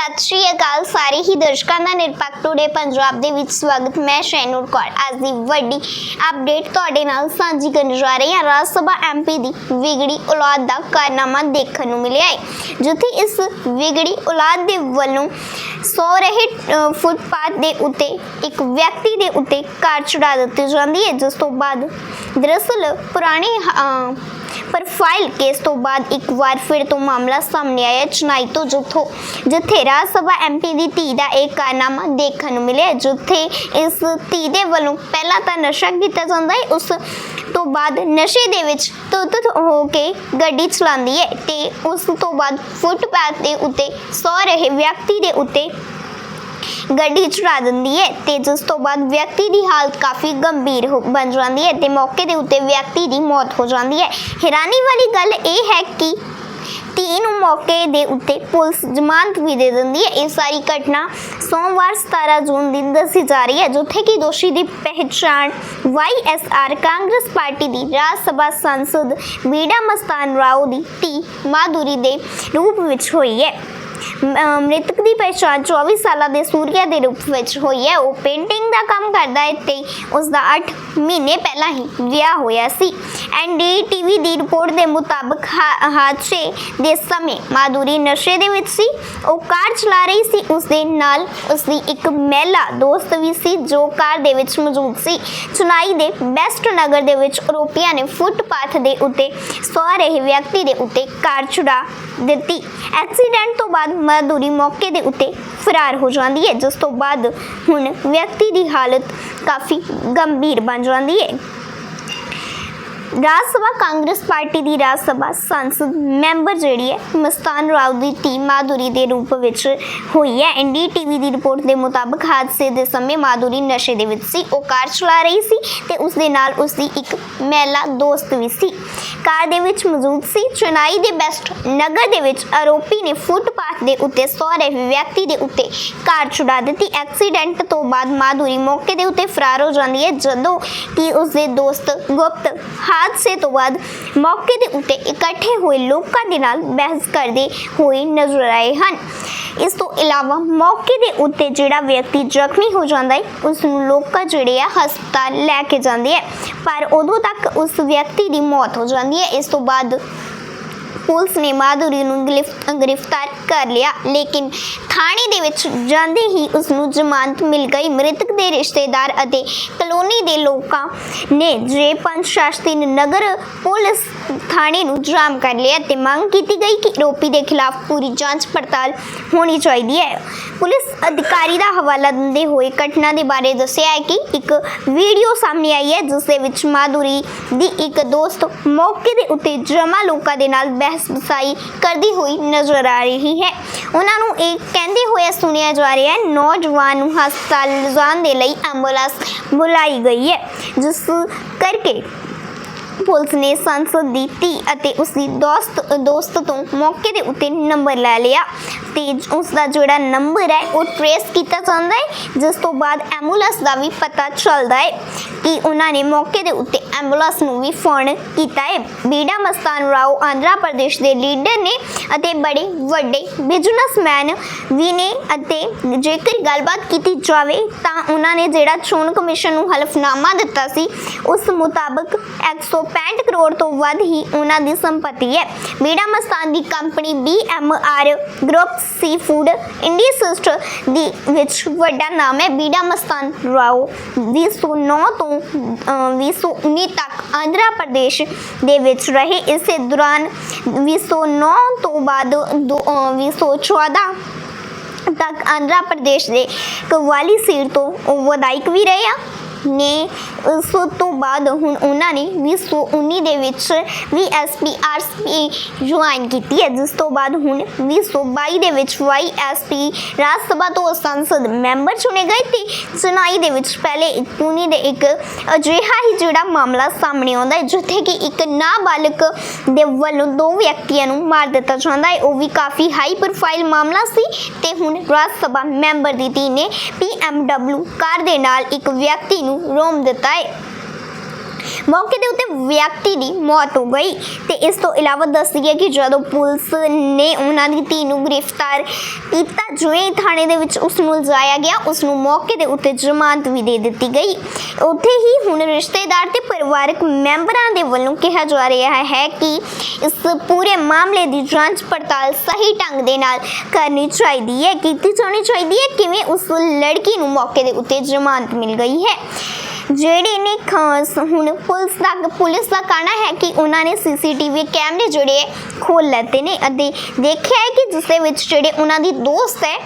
ਸਤਿ ਸ਼੍ਰੀ ਅਕਾਲ ਸਾਰੇ ਹੀ ਦਰਸ਼ਕਾਂ ਦਾ ਨਿਰਪੱਖ ਟੂਡੇ ਪੰਜਾਬ ਦੇ ਵਿੱਚ ਸਵਾਗਤ ਮੈਂ ਸ਼ੈਨੂਰ ਕੌਰ। ਅੱਜ ਦੀ ਵੱਡੀ ਅਪਡੇਟ ਤੁਹਾਡੇ ਨਾਲ ਸਾਂਝੀ ਕਰਨ ਜਾ ਰਹੀ ਹਾਂ। ਰਾਜ ਸਭਾ ਐਮਪੀ ਦੀ ਵਿਗੜੀ ਔਲਾਦ ਦਾ ਕਾਰਨਾਮਾ ਦੇਖਣ ਨੂੰ ਮਿਲਿਆ ਹੈ ਜਿੱਥੇ ਇਸ ਵਿਗੜੀ ਔਲਾਦ ਦੇ ਵੱਲੋਂ ਸੋ ਰਹੇ ਅ, ਫੁੱਟਪਾਥ ਦੇ ਉੱਤੇ ਇੱਕ ਵਿਅਕਤੀ ਦੇ ਉੱਤੇ ਕਾਰ ਚੜਾ ਦਿੱਤੀ ਜਾਂਦੀ ਹੈ। ਜਿਸ ਤੋਂ ਬਾਅਦ ਦਰਅਸਲ ਪੁਰਾਣੇ ਪਰ ਫਾਈਲ ਕੇਸ ਤੋਂ ਬਾਅਦ ਇੱਕ ਵਾਰ ਫਿਰ ਤੋਂ ਮਾਮਲਾ ਸਾਹਮਣੇ ਆਇਆ। ਚਨਾਈ ਤੋਂ ਜਿੱਥੋਂ ਜਿੱਥੇ ਰਾਜ ਸਭਾ ਐਮਪੀ ਦੀ ਧੀ ਦਾ ਇੱਕ ਕਾਰਨਾਮਾ ਦੇਖਣ ਨੂੰ ਮਿਲਿਆ, ਜਿੱਥੇ ਇਸ ਧੀ ਦੇ ਵੱਲੋਂ ਪਹਿਲਾਂ ਤਾਂ ਨਸ਼ਾ ਕੀਤਾ ਜਾਂਦਾ ਹੈ, ਉਸ ਤੋਂ ਬਾਅਦ ਨਸ਼ੇ ਦੇ ਵਿੱਚ ਤੁੱਤ ਹੋ ਕੇ ਗੱਡੀ ਚਲਾਉਂਦੀ ਹੈ ਤੇ ਉਸ ਤੋਂ ਬਾਅਦ ਫੁੱਟਪਾਥ ਦੇ ਉੱਤੇ ਸੌ ਰਹੇ ਵਿਅਕਤੀ ਦੇ ਉੱਤੇ ਗੱਡੀ ਚੜਾ ਦਿੰਦੀ ਹੈ ਤੇ ਜਿਸ ਤੋਂ ਬਾਅਦ ਵਿਅਕਤੀ ਦੀ ਹਾਲਤ ਕਾਫੀ ਗੰਭੀਰ ਹੋ- ਬਣ ਜਾਂਦੀ ਹੈ ਤੇ ਮੌਕੇ ਦੇ ਉੱਤੇ ਵਿਅਕਤੀ ਦੀ ਮੌਤ ਹੋ ਜਾਂਦੀ ਹੈ। ਹੈਰਾਨੀ ਵਾਲੀ ਗੱਲ ਇਹ ਹੈ ਕਿ ਧੀ ਨੂੰ ਮੌਕੇ ਦੇ ਉੱਤੇ ਪੁਲਿਸ ਜ਼ਮਾਨਤ ਵੀ ਦੇ ਦਿੰਦੀ ਹੈ। ਇਹ ਸਾਰੀ ਘਟਨਾ ਸੋਮਵਾਰ 17 ਜੂਨ ਦੀ ਦੱਸੀ ਜਾ ਰਹੀ ਹੈ, ਜਿੱਥੇ ਕਿ ਦੋਸ਼ੀ ਦੀ ਪਹਿਚਾਣ ਵਾਈਐਸਆਰ ਕਾਂਗਰਸ ਪਾਰਟੀ ਦੀ ਰਾਜ ਸਭਾ ਸੰਸਦ ਬੀੜਾ ਮਸਤਾਨ ਰਾਓ ਦੀ ਧੀ ਮਾਧੁਰੀ ਦੇ ਰੂਪ ਵਿੱਚ ਹੋਈ ਹੈ। ਮ੍ਰਿਤਕ ਦੀ ਪਛਾਣ 24 ਸਾਲਾਂ ਦੇ ਸੂਰਿਆ ਦੇ ਰੂਪ ਵਿੱਚ ਹੋਈ ਹੈ। ਉਹ ਪੇਂਟਿੰਗ ਦਾ ਕੰਮ ਕਰਦਾ ਹੈ ਤੇ ਉਸ ਦਾ 8 ਮਹੀਨੇ ਪਹਿਲਾਂ ਹੀ ਵਿਆਹ ਹੋਇਆ ਸੀ। ਐਨਡੀਟੀਵੀ ਦੀ ਰਿਪੋਰਟ ਦੇ ਮੁਤਾਬਕ ਹਾਦਸੇ ਦੇ ਸਮੇਂ ਮਾਧੁਰੀ ਨਸ਼ੇ ਦੇ ਵਿੱਚ ਸੀ। ਉਹ ਕਾਰ ਚਲਾ ਰਹੀ ਸੀ। ਉਸ ਦੇ ਨਾਲ ਉਸ ਦੀ ਇੱਕ ਮਹਿਲਾ ਦੋਸਤ ਵੀ ਸੀ ਜੋ ਕਾਰ ਦੇ ਵਿੱਚ ਮੌਜੂਦ ਸੀ। ਚੁਨਾਈ ਦੇ ਬੈਸਟ ਨਗਰ ਦੇ ਵਿੱਚ ਆਰੋਪੀਆਂ ਨੇ ਫੁੱਟਪਾਥ ਦੇ ਉੱਤੇ ਸੌ ਰਹੇ ਵਿਅਕਤੀ ਦੇ ਉੱਤੇ ਕਾਰ ਚੁੜਾ ਦਿੱਤੀ। ਐਕਸੀਡੈਂਟ ਤੋਂ ਬਾਅਦ ਮਾਧੁਰੀ ਮੌਕੇ ਦੇ ਉੱਤੇ ਫਰਾਰ ਹੋ ਜਾਂਦੀ ਹੈ, ਜਿਸ ਤੋਂ ਬਾਅਦ ਹੁਣ ਵਿਅਕਤੀ ਦੀ ਹਾਲਤ ਕਾਫੀ ਗੰਭੀਰ ਬਣ ਜਾਂਦੀ ਹੈ। ਰਾਜ ਸਭਾ ਕਾਂਗਰਸ ਪਾਰਟੀ ਦੀ ਰਾਜ ਸਭਾ ਸੰਸਦ ਮੈਂਬਰ ਜਿਹੜੀ ਹੈ, ਮਸਤਾਨ ਰਾਓ ਦੀ ਟੀਮ ਮਾਧੁਰੀ ਦੇ ਰੂਪ ਵਿੱਚ ਹੋਈ ਹੈ। ਐਨਡੀਟੀਵੀ ਦੀ ਰਿਪੋਰਟ ਦੇ ਮੁਤਾਬਕ ਹਾਦਸੇ ਦੇ ਸਮੇਂ ਮਾਧੁਰੀ ਨਸ਼ੇ ਦੇ ਵਿੱਚ ਸੀ, ਉਹ ਕਾਰ ਚਲਾ ਰਹੀ ਸੀ ਤੇ ਉਸ ਦੇ ਨਾਲ ਉਸ ਦੀ ਇੱਕ ਮਹਿਲਾ ਦੋਸਤ ਵੀ ਸੀ। ਕਾਰ ਦੇ ਵਿੱਚ ਮੌਜੂਦ ਸੀ। ਚੇਨਈ ਦੇ ਬੈਸਟ ਨਗਰ ਦੇ ਵਿੱਚ ਆਰੋਪੀ ਨੇ ਫੁੱਟਪਾਥ ਦੇ ਉੱਤੇ ਸੌ ਵਿਅਕਤੀ ਦੇ ਉੱਤੇ ਕਾਰ ਚੁੜਾ ਦਿੱਤੀ। ਐਕਸੀਡੈਂਟ ਤੋਂ ਬਾਅਦ ਮਾਧੁਰੀ ਮੌਕੇ ਦੇ ਉੱਤੇ ਫਰਾਰ ਹੋ ਜਾਂਦੀ ਹੈ। ਜਦੋਂ ਕਿ ਉਸ ਦੇ ਦੋਸਤ ਗੁਪਤ ਹਾਦਸੇ ਤੋਂ ਬਾਅਦ ਮੌਕੇ ਦੇ ਉੱਤੇ ਇਕੱਠੇ ਹੋਏ ਲੋਕਾਂ ਦੇ ਨਾਲ ਬਹਿਸ ਕਰਦੇ ਹੋਏ ਨਜ਼ਰ ਆਏ ਹਨ। ਇਸ ਤੋਂ ਇਲਾਵਾ ਮੌਕੇ ਦੇ ਉੱਤੇ ਜਿਹੜਾ ਵਿਅਕਤੀ ਜ਼ਖਮੀ ਹੋ ਜਾਂਦਾ ਹੈ ਉਸ ਨੂੰ ਲੋਕਾਂ ਜਿਹੜੇ ਆ ਹਸਪਤਾਲ ਲੈ ਕੇ ਜਾਂਦੇ ਆ। ਪਰ ਉਦੋਂ ਤੱਕ ਉਸ ਵਿਅਕਤੀ ਦੀ ਮੌਤ ਹੋ ਜਾਂਦੀ ਹੈ। ਇਸ ਤੋਂ ਬਾਅਦ ਪੁਲਿਸ ਨੇ ਮਾਧੁਰੀ ਨੂੰ ਗ੍ਰਿਫ- ਗ੍ਰਿਫਤਾਰ ਕਰ ਲਿਆ, ਲੇਕਿਨ ਥਾਣੇ ਦੇ ਵਿੱਚ ਜਾਂਦੇ ਹੀ ਉਸ ਨੂੰ ਜ਼ਮਾਨਤ ਮਿਲ ਗਈ। ਮ੍ਰਿਤਕ ਦੇ ਰਿਸ਼ਤੇਦਾਰ ਅਤੇ ਕਲੋਨੀ ਦੇ ਲੋਕਾਂ ਨੇ ਜੇ ਪੰਜ ਸ਼ਾਸਤੀ ਨਗਰ ਪੁਲਿਸ ਥਾਣੇ ਨੂੰ ਜਾਮ ਕਰ ਲਿਆ ਤੇ ਮੰਗ ਕੀਤੀ ਗਈ ਕਿ ਆਰੋਪੀ ਦੇ ਖਿਲਾਫ ਪੂਰੀ ਜਾਂਚ ਪੜਤਾਲ ਹੋਣੀ ਚਾਹੀਦੀ ਹੈ। ਪੁਲਿਸ ਅਧਿਕਾਰੀ ਦਾ ਹਵਾਲਾ ਦਿੰਦੇ ਹੋਏ ਘਟਨਾ ਦੇ ਬਾਰੇ ਦੱਸਿਆ ਹੈ ਕਿ ਇੱਕ ਵੀਡੀਓ ਸਾਹਮਣੇ ਆਈ ਹੈ, ਜਿਸ ਦੇ ਵਿੱਚ ਮਾਧੁਰੀ ਦੀ ਇੱਕ ਦੋਸਤ ਮੌਕੇ ਦੇ ਉੱਤੇ ਜਮਾ ਲੋਕਾਂ ਦੇ ਨਾਲ ਬਹਿਸ ਬਸਾਈ ਕਰਦੀ ਹੋਈ ਨਜ਼ਰ ਆ ਰਹੀ ਹੈ। ਉਹਨਾਂ ਨੂੰ ਇਹ ਕਹਿੰਦੇ ਹੋਏ ਸੁਣਿਆ ਜਾ ਰਿਹਾ ਹੈ, ਨੌਜਵਾਨ ਨੂੰ ਹਸਪਤਾਲ ਲਿਜਾਣ ਦੇ ਲਈ ਐਂਬੂਲੈਂਸ ਬੁਲਾਈ ਗਈ ਹੈ, ਜਿਸ ਕਰਕੇ ਪੁਲਿਸ ਨੇ ਸੰਸਦ ਦੀ ਧੀ ਅਤੇ ਉਸ ਦੀ ਦੋਸਤ ਦੋਸਤ ਤੋਂ ਮੌਕੇ ਦੇ ਉੱਤੇ ਨੰਬਰ ਲੈ ਲਿਆ ਤੇ ਉਸ ਦਾ ਜਿਹੜਾ ਨੰਬਰ ਹੈ ਉਹ ਟ੍ਰੇਸ ਕੀਤਾ ਜਾਂਦਾ ਹੈ, ਜਿਸ ਤੋਂ ਬਾਅਦ ਐਂਬੂਲੈਂਸ ਦਾ ਵੀ ਪਤਾ ਚੱਲਦਾ ਹੈ। ਕਿ ਉਹਨਾਂ ਨੇ ਮੌਕੇ ਦੇ ਉੱਤੇ ਐਂਬੂਲੈਂਸ ਨੂੰ ਵੀ ਫੋਨ ਕੀਤਾ ਹੈ ਬੀੜਾ ਮਸਤਾਨ ਰਾਓ ਆਂਧਰਾ ਪ੍ਰਦੇਸ਼ ਦੇ ਲੀਡਰ ਨੇ ਅਤੇ ਬੜੇ ਵੱਡੇ ਬਿਜ਼ਨਸਮੈਨ ਵੀ ਨੇ ਅਤੇ ਜੇਕਰ ਗੱਲਬਾਤ ਕੀਤੀ ਜਾਵੇ ਤਾਂ ਉਹਨਾਂ ਨੇ ਜਿਹੜਾ ਚੋਣ ਕਮਿਸ਼ਨ ਨੂੰ ਹਲਫਨਾਮਾ ਦਿੱਤਾ ਸੀ, ਉਸ ਮੁਤਾਬਕ 165 ਕਰੋੜ ਤੋਂ ਵੱਧ ਹੀ ਉਹਨਾਂ ਦੀ ਸੰਪਤੀ ਹੈ। ਬੀੜਾ ਮਸਤਾਨ ਦੀ company BMR group sea food India sister ਦੀ ਵਿੱਚ ਵੱਡਾ ਨਾਮ ਹੈ। ਬੀੜਾ ਮਸਤਾਨ ਰਾਓ 2009 ਤੋਂ ਅਹ, 2019 ਤੱਕ ਆਂਧਰਾ ਪ੍ਰਦੇਸ਼ ਦੇ ਵਿੱਚ ਰਹੇ। ਇਸੇ ਦੌਰਾਨ 2009 ਤੋਂ ਬਾਅਦ ਦੋ- ਅਹ, 2014 ਤੱਕ ਆਂਧਰਾ ਪ੍ਰਦੇਸ਼ ਦੇ ਕਵਾਲੀ ਸੀਟ ਤੋਂ ਉਹ ਵਿਧਾਇਕ ਵੀ ਰਹੇ ਆ। ਨੇ ਉਸ ਤੋਂ ਬਾਅਦ ਹੁਣ ਉਹਨਾਂ ਨੇ 2019 ਦੇ ਵਿੱਚ ਵੀ ਐਸਪੀਆਰਸਪੀ ਜੁਆਇਨ ਕੀਤੀ ਹੈ, ਜਿਸ ਤੋਂ ਬਾਅਦ ਹੁਣ 2022 ਦੇ ਵਿੱਚ ਵਾਈਐਸਪੀ ਰਾਜ ਸਭਾ ਤੋਂ ਸੰਸਦ ਮੈਂਬਰ ਚੁਣੇ ਗਏ ਤੇ ਸੁਣਾਈ ਦੇ ਵਿੱਚ ਪਹਿਲੇ ਇੱਕ ਪੁਣੀ ਦੇ ਇੱਕ ਅਜਿਹਾ ਹੀ ਜਿਹੜਾ ਮਾਮਲਾ ਸਾਹਮਣੇ ਆਉਂਦਾ ਹੈ, ਜਿੱਥੇ ਕਿ ਇੱਕ ਨਾਬਾਲਗ ਦੇ ਵੱਲੋਂ ਦੋ ਵਿਅਕਤੀਆਂ ਨੂੰ ਮਾਰ ਦਿੱਤਾ ਜਾਂਦਾ ਹੈ। ਉਹ ਵੀ ਕਾਫੀ ਹਾਈ ਪ੍ਰੋਫਾਈਲ ਮਾਮਲਾ ਸੀ ਤੇ ਹੁਣ ਰਾਜ ਸਭਾ ਮੈਂਬਰ ਦੀ ਧੀ ਨੇ ਪੀਐਮਡਬਲਯੂ ਕਾਰ ਦੇ ਨਾਲ ਇੱਕ ਵਿਅਕਤੀ ਨੂੰ ਰੋਮ ਦਿੱਤਾ ਹੈ ਮੌਕੇ ਦੇ ਉੱਤੇ ਵਿਅਕਤੀ ਦੀ ਮੌਤ ਹੋ ਗਈ ਤੇ ਇਸ ਤੋਂ ਇਲਾਵਾ ਦੱਸ ਦਈਏ ਕਿ ਜਦੋਂ ਪੁਲਿਸ ਨੇ ਉਹਨਾਂ ਦੀ ਧੀ ਨੂੰ ਗ੍ਰਿਫਤਾਰ ਕੀਤਾ, ਜਿਵੇਂ ਥਾਣੇ ਦੇ ਵਿੱਚ ਉਸ ਨੂੰ ਲਿਜਾਇਆ ਗਿਆ, ਉਸ ਨੂੰ ਮੌਕੇ ਦੇ ਉੱਤੇ ਜ਼ਮਾਨਤ ਵੀ ਦੇ ਦਿੱਤੀ ਗਈ। ਉੱਥੇ ਹੀ ਹੁਣ ਰਿਸ਼ਤੇਦਾਰ ਤੇ ਪਰਿਵਾਰਕ ਮੈਂਬਰਾਂ ਦੇ ਵੱਲੋਂ ਕਿਹਾ ਜਾ ਰਿਹਾ ਹੈ ਕਿ ਇਸ ਪੂਰੇ ਮਾਮਲੇ ਦੀ ਜਾਂਚ ਪੜਤਾਲ ਸਹੀ ਢੰਗ ਦੇ ਨਾਲ ਕਰਨੀ ਚਾਹੀਦੀ ਹੈ। ਕੀਤੀ ਜਾਣੀ ਚਾਹੀਦੀ ਹੈ ਕਿਵੇਂ ਉਸ ਲੜਕੀ ਨੂੰ ਮੌਕੇ ਦੇ ਉੱਤੇ ਜ਼ਮਾਨਤ ਮਿਲ ਗਈ ਹੈ। ਜਿਹੜੇ ਨੇ ਖਾਸ ਹੁਣ ਪੁਲਿਸ ਦਾ ਪੁਲਿਸ ਦਾ ਕਹਿਣਾ ਹੈ ਕਿ ਉਹਨਾਂ ਨੇ ਸੀਸੀਟੀਵੀ ਕੈਮਰੇ ਜਿਹੜੇ ਖੋਲ ਲੈਤੇ ਨੇ ਅਤੇ ਦੇਖਿਆ ਹੈ ਕਿ ਜਿਸ ਦੇ ਵਿੱਚ ਜਿਹੜੇ ਉਹਨਾਂ ਦੀ ਦੋਸਤ ਹੈ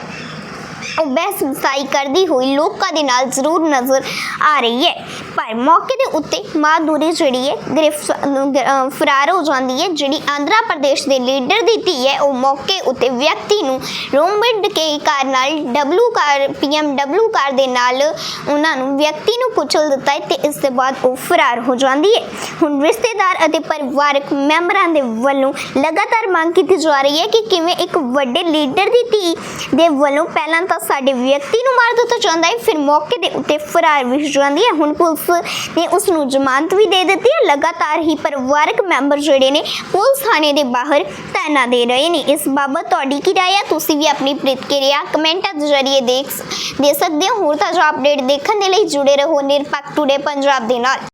ਉਹ ਬਹਿਸ ਬਸਾਈ ਕਰਦੀ ਹੋਈ ਲੋਕਾਂ ਦੇ ਨਾਲ ਜ਼ਰੂਰ ਨਜ਼ਰ ਆ ਰਹੀ ਹੈ। ਪਰ ਮੌਕੇ ਦੇ ਉੱਤੇ ਮਾਧੁਰੀ ਜਿਹੜੀ ਹੈ ਗ੍ਰਿਫਤਾਰ ਫਰਾਰ ਹੋ ਜਾਂਦੀ ਹੈ। ਜਿਹੜੀ ਆਂਧਰਾ ਪ੍ਰਦੇਸ਼ ਦੇ ਲੀਡਰ ਦੀ ਧੀ ਹੈ, ਉਹ ਮੌਕੇ ਉੱਤੇ ਵਿਅਕਤੀ ਨੂੰ ਰੋਮਬਿੰਡ ਕੇ ਕਾਰ ਨਾਲ ਡਬਲੂ ਕਾਰ ਪੀਐਮਡਬਲੂ ਕਾਰ ਦੇ ਨਾਲ ਉਹਨਾਂ ਨੂੰ ਵਿਅਕਤੀ ਨੂੰ ਕੁਚਲ ਦਿੱਤਾ ਹੈ ਤੇ ਇਸ ਦੇ ਬਾਅਦ ਉਹ ਫਰਾਰ ਹੋ ਜਾਂਦੀ ਹੈ। ਹੁਣ ਰਿਸ਼ਤੇਦਾਰ ਅਤੇ ਪਰਿਵਾਰਕ ਮੈਂਬਰਾਂ ਦੇ ਵੱਲੋਂ ਲਗਾਤਾਰ ਮੰਗ ਕੀਤੀ ਜਾ ਰਹੀ ਹੈ ਕਿ ਕਿਵੇਂ ਇੱਕ ਵੱਡੇ ਲੀਡਰ ਦੀ ਧੀ ਦੇ ਵੱਲੋਂ ਪਹਿਲਾਂ ਤਾਂ ਸਾਡੇ ਵਿਅਕਤੀ ਨੂੰ ਮਾਰ ਦਿੱਤਾ ਜਾਂਦਾ ਹੈ। ਫਿਰ ਮੌਕੇ ਦੇ ਉੱਤੇ ਫਰਾਰ ਵੀ ਹੋ ਜਾਂਦੀ ਹੈ। ਹੁਣ ਪੁਲਿਸ ਨੇ ਉਸ ਨੂੰ ਜ਼ਮਾਨਤ ਵੀ ਦੇ ਦਿੱਤੀ ਹੈ। ਲਗਾਤਾਰ ਹੀ ਪਰਿਵਾਰਕ ਮੈਂਬਰ ਜਿਹੜੇ ਨੇ, ਪੁਲਿਸ ਥਾਣੇ ਦੇ ਬਾਹਰ ਧਰਨਾ ਦੇ ਰਹੇ ਨੇ। ਇਸ ਬਾਬਤ ਤੁਹਾਡੀ ਕੀ ਰਾਏ ਹੈ? ਤੁਸੀਂ ਵੀ ਆਪਣੀ ਪ੍ਰਤੀਕਿਰਿਆ ਕਮੈਂਟਾਂ ਦੇ ਜ਼ਰੀਏ ਦੇਖ ਦੇ ਸਕਦੇ ਹੋ। ਹੋਰ ਤਾਜ਼ਾ ਅਪਡੇਟ ਦੇਖਣ ਦੇ ਲਈ ਜੁੜੇ ਰਹੋ। ਨਿਰਪੱਖ ਟੂਡੇ ਪੰਜਾਬ ਦੇ ਨਾਲ।